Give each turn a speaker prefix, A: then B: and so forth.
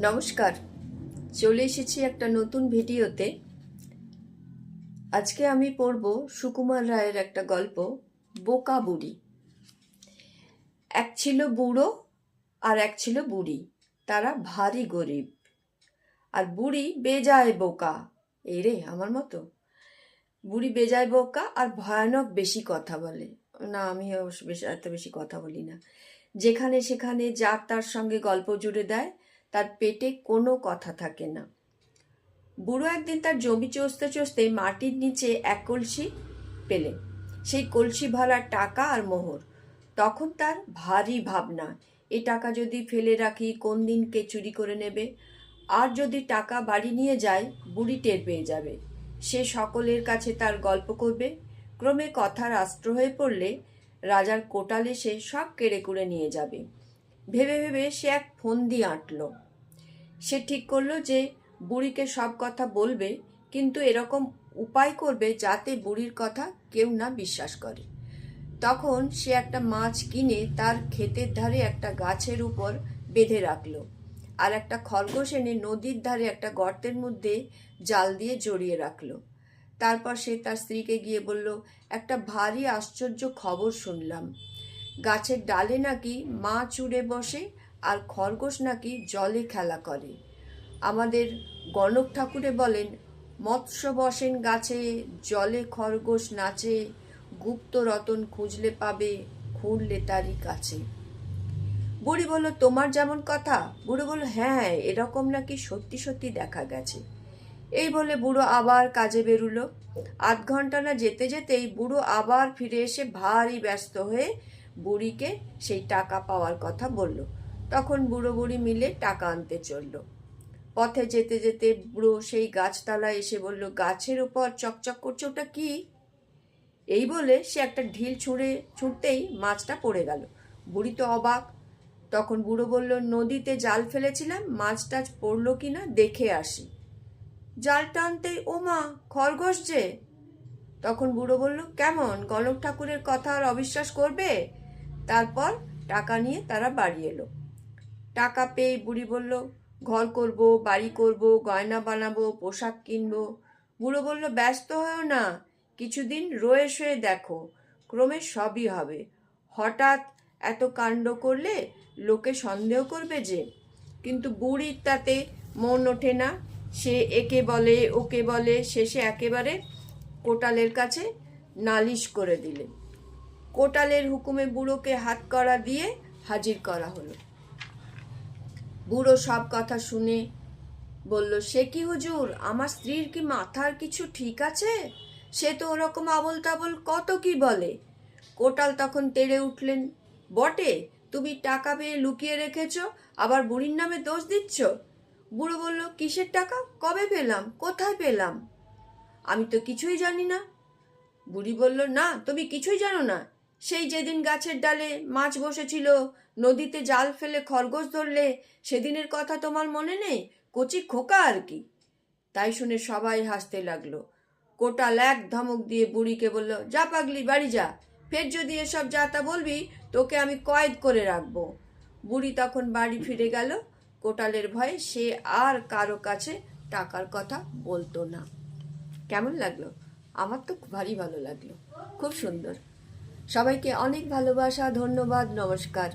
A: নমস্কার। চলে এসেছি একটা নতুন ভিডিওতে। আজকে আমি পড়ব সুকুমার রায়ের একটা গল্প, বোকা বুড়ি। এক ছিল বুড়ো আর এক ছিল বুড়ি, তারা ভারী গরিব। আর বুড়ি বেজায় বোকা, এই রে আমার মতো। বুড়ি বেজায় বোকা আর ভয়ানক বেশি কথা বলে। না, আমি বেশি এত বেশি কথা বলি না। যেখানে সেখানে যার তার সঙ্গে গল্প জুড়ে দেয় তার পেটে কোনো কথা থাকে না। বুড়ো একদিন তার জমি চষতে চষতে মাটির নিচে এক কলসি পেলেন। সেই কলসি ভরা টাকা আর মোহর। তখন তার ভারী ভাবনা, এ টাকা যদি ফেলে রাখি, কোন দিন কে চুরি করে নেবে? আর যদি টাকা বাড়ি নিয়ে যায়, বুড়ি টের পেয়ে যাবে। সে সকলের কাছে তার গল্প করবে। ক্রমে কথার আস্ত্র হয়ে পড়লে রাজার কোটালে সে সব কেড়ে কুড়ে নিয়ে যাবে। ভেবে ভেবে সে এক ফন্দি আঁটল। সে ঠিক করল যে, বুড়িকে সব কথা বলবে, কিন্তু এরকম উপায় করবে যাতে বুড়ির কথা কেউ না বিশ্বাস করে। তখন সে একটা মাছ কিনে তার ক্ষেতের ধারে একটা গাছের উপর বেঁধে রাখল আর একটা খরগোশ এনে নদীর ধারে একটা গর্তের মধ্যে জাল দিয়ে জড়িয়ে রাখল। তারপর সে তার স্ত্রীকে গিয়ে বলল, একটা ভারী আশ্চর্য খবর শুনলাম। গাছের ডালে নাকি মা চুড়ে বসে আর খরগোশ নাকি জলে খেলা করে। আমাদের গণক ঠাকুরে বলেন, মৎস্য বসেন গাছে, জলে খরগোশ নাচে, গুপ্ত রতন খুঁজলে পাবে, খুঁড়লে তারই কাছে। বুড়ি বলল, তোমার যেমন কথা। বুড়ো বলল হ্যাঁ এরকম নাকি সত্যি সত্যি দেখা গেছে। এই বলে বুড়ো আবার কাজে বেরুলো। আধ ঘণ্টা না যেতে যেতেই বুড়ো আবার ফিরে এসে ভারী ব্যস্ত হয়ে বুড়িকে সেই টাকা পাওয়ার কথা বলল। তখন বুড়ো বুড়ি মিলে টাকা আনতে চলল। পথে যেতে যেতে বুড়ো সেই গাছতলায় এসে বলল, গাছের উপর চকচক করছে, ওটা কি? এই বলে সে একটা ঢিল ছুঁড়ে, ছুঁড়তেই মাছটা পড়ে গেল। বুড়ি তো অবাক। তখন বুড়ো বলল, নদীতে জাল ফেলেছিলাম মাছটা পড়ল কি না দেখে আসি। জাল টানতে ও মা, খরগোশ যে? তখন বুড়ো বলল, কেমন গণক ঠাকুরের কথা আর অবিশ্বাস করবে? তারপর টাকা নিয়ে তারা বাড়ি এলো। টাকা পেয়ে বুড়ি বলল, ঘর করব, বাড়ি করব, গয়না বানাবো, পোশাক কিনবো। বুড়ো বলল, ব্যস্ত হয়েও না, কিছুদিন রয়ে শুয়ে দেখো, ক্রমে সবই হবে। হঠাৎ এত কাণ্ড করলে লোকে সন্দেহ করবে যে, কিন্তু বুড়ির তাতে মন ওঠে না। সে একে বলে, ওকে বলে, শেষে একেবারে কোটালের কাছে নালিশ করে দিলে। কোটালের হুকুমে বুড়োকে হাত করা দিয়ে হাজির করা হলো। বুড়ো সব কথা শুনে বলল, সে কি হুজুর? আমার স্ত্রীর কি মাথার কিছু ঠিক আছে? সে তো ওরকম আবল তাবল কত কি বলে? কোটাল তখন তেড়ে উঠলেন, বটে, তুমি টাকা পেয়ে লুকিয়ে রেখেছ, আবার বুড়ির নামে দোষ দিচ্ছ? বুড়ো বলল, কিসের টাকা? কবে পেলাম? কোথায় পেলাম? আমি তো কিছুই জানি না। বুড়ি বলল, না, তুমি কিছুই জানো না। সেই যেদিন গাছের ডালে মাছ বসেছিল, নদীতে জাল ফেলে খরগোশ ধরলে, সেদিনের কথা তোমার মনে নেই? কচি খোকা আর কি? তাই শুনে সবাই হাসতে লাগল। কোটাল এক ধমক দিয়ে বুড়িকে বলল, যা পাগলি, বাড়ি যা। ফের যদি এসব যা তা বলবি, তোকে আমি কয়েদ করে রাখব। বুড়ি তখন বাড়ি ফিরে গেল। কোটালের ভয়ে সে আর কারও কাছে টাকার কথা বলতো না। কেমন লাগল? আমার তো ভারী ভালো লাগল। খুব সুন্দর। সবাইকে অনেক ভালোবাসা ধন্যবাদ নমস্কার।